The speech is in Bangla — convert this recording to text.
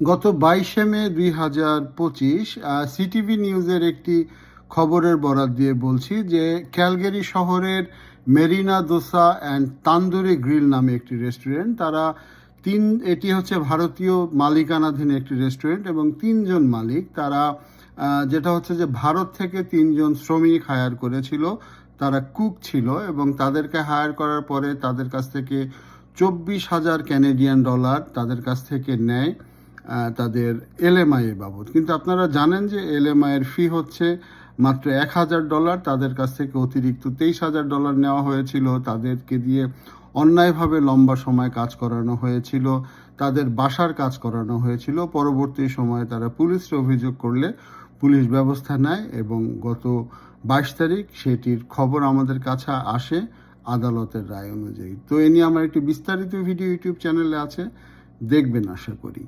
গত বাইশে মে দুই হাজার পঁচিশ সিটিভি নিউজের একটি খবরের বরাত দিয়ে বলছি যে ক্যালগেরি শহরের Marina Dosa and Tandoori grill নামে একটি রেস্টুরেন্ট, তারা তিন, এটি হচ্ছে ভারতীয় মালিকানাধীন একটি রেস্টুরেন্ট এবং তিনজন মালিক। তারা যেটা হচ্ছে যে ভারত থেকে তিনজন শ্রমিক হায়ার করেছিল, তারা কুক ছিল এবং তাদেরকে হায়ার করার পরে তাদের কাছ থেকে চব্বিশ হাজার ক্যানেডিয়ান ডলার তাদের কাছ থেকে নেয়। তাদের এলএমআই বাবদ। কিন্তু আপনারা জানেন যে এলএমআই এর ফি হচ্ছে মাত্র এক হাজার ডলার তাদের কাছ থেকে অতিরিক্ত তেইশ হাজার ডলার নেওয়া হয়েছিল, তাদেরকে দিয়ে অন্যায়ভাবে লম্বা সময় কাজ করানো হয়েছিল, তাদের বাসার কাজ করানো হয়েছিল, পরবর্তী সময়ে তারা পুলিশে অভিযোগ করলে পুলিশ ব্যবস্থা নেয় এবং গত বাইশ তারিখ সেটির খবর আমাদের কাছে আসে আদালতের রায় অনুযায়ী। তো এ নিয়ে আমার একটি বিস্তারিত ভিডিও ইউটিউব চ্যানেলে আছে, দেখবেন আশা করি।